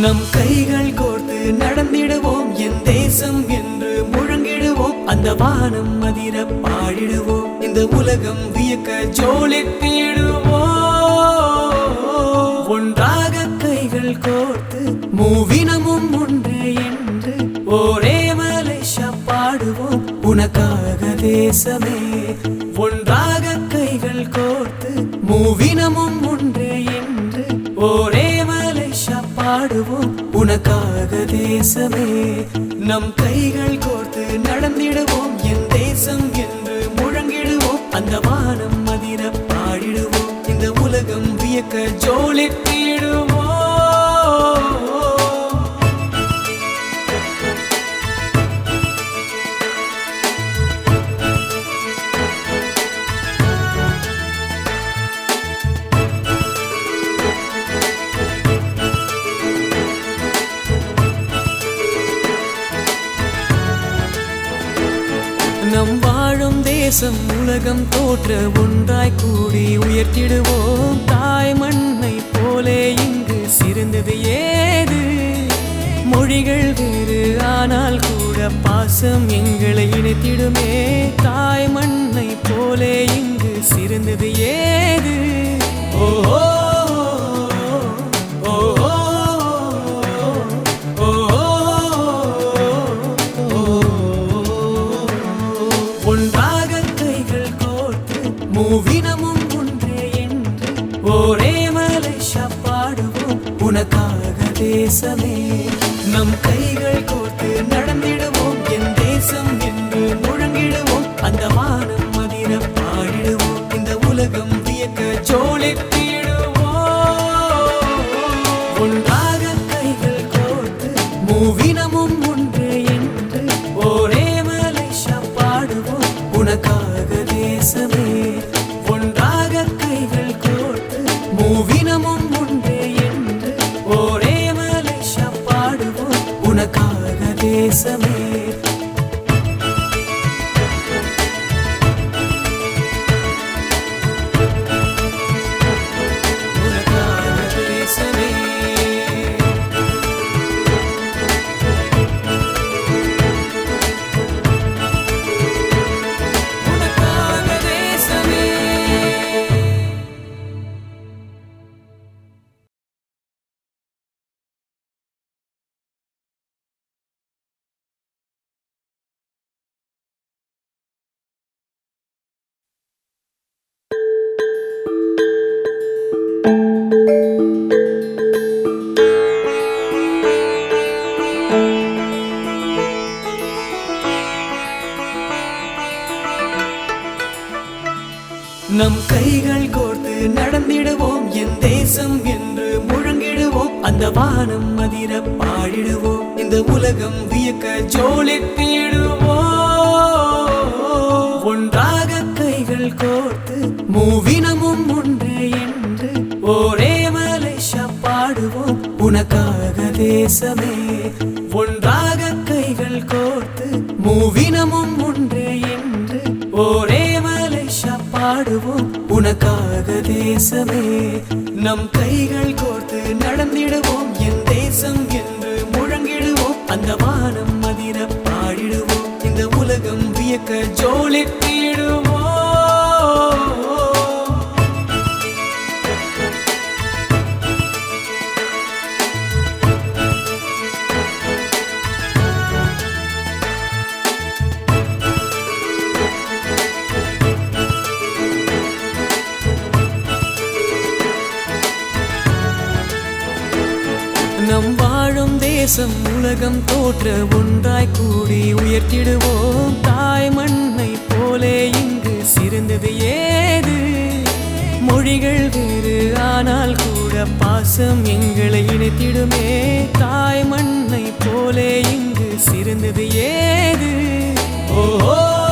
நம் கைகள் கோர்த்து நடந்திடுவோம். என் தேசம் என்று முழங்கிடுவோம். அந்த வானம் மதிர பாடிடுவோம். இந்த உலகம் வியக்க ஜோலித்திடுவோம். ஒன்றாக கைகள் கோர்த்து மூவினமும் ஒன்று என்று ஒரே மலேஷா பாடுவோம் உனக்காக தேசமே தேசமே நம் கைகள் கோர்த்து நடந்திடுவோம். என் தேசம் என்று முழங்கிடுவோம். அந்த வானம் மதிர பாடிடுவோம். இந்த உலகம் வியக்க ஜோலித்திடுவோம் நாம் வாழும் தேசம் உலகம் தோற்ற ஒன்றாய் கூடி உயர்த்திடுவோம். தாய் மண்ணை போலே இங்கு சிறந்தது ஏது? மொழிகள் வேறு ஆனால் கூட பாசம் எங்களை இணைத்திடுமே. தாய் மண்ணை போலே இங்கு சிறந்தது ஏது? ஓ, ஒரே மலேஷா பாடுவோம் உனக்காக தேசமே நம் கைகள் கோர்த்து நட தேசமே நம் கைகள் கோர்த்து நடந்திடுவோம். என் தேசம் என்று முழங்கிடுவோம். அந்த வானம் மதிர பாடிடுவோம். இந்த உலகம் வியக்க ஜோலித்திடுவோம். ஒன்றாக கைகள் கோர்த்து மூவினமும் ஒன்று என்று ஒரே மலேஷா பாடுவோம். உனக்காக தேசமே. ஒன்றாக கைகள் கோர்த்து மூவினமும் பாடுவோம். உனக்காக தேசமே. நம் கைகள் கோர்த்து நடந்திடுவோம். என் தேசம் என்று முழங்கிடுவோம். அந்த வானம் மதிர பாடிடுவோம். இந்த உலகம் வியக்க ஜோலித்திடுவோம். நம் வாழும் தேசம் உலகம் தோற்ற ஒன்றாய் கூடி உயர்த்திடுவோம். தாய் மண்ணை போலே இங்கு சிறந்தது ஏது? மொழிகள் வேறு ஆனால் கூட பாசம் எங்களை இணைத்திடுமே. தாய் மண்ணை போலே இங்கு சிறந்தது ஏது? ஓ ஓ,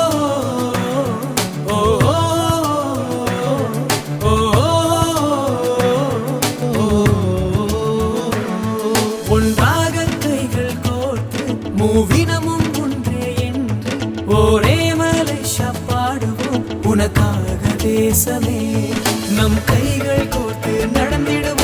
ஒரே மலேஷா பாடுவோம் உனக்காக தேசமே. நம் கைகள் கோர்த்து நடந்திடும்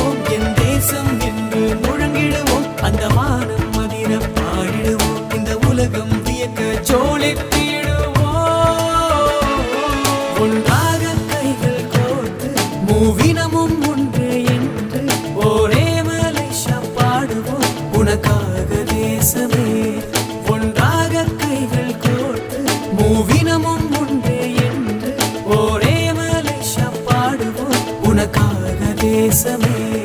உனக்காக தேசமே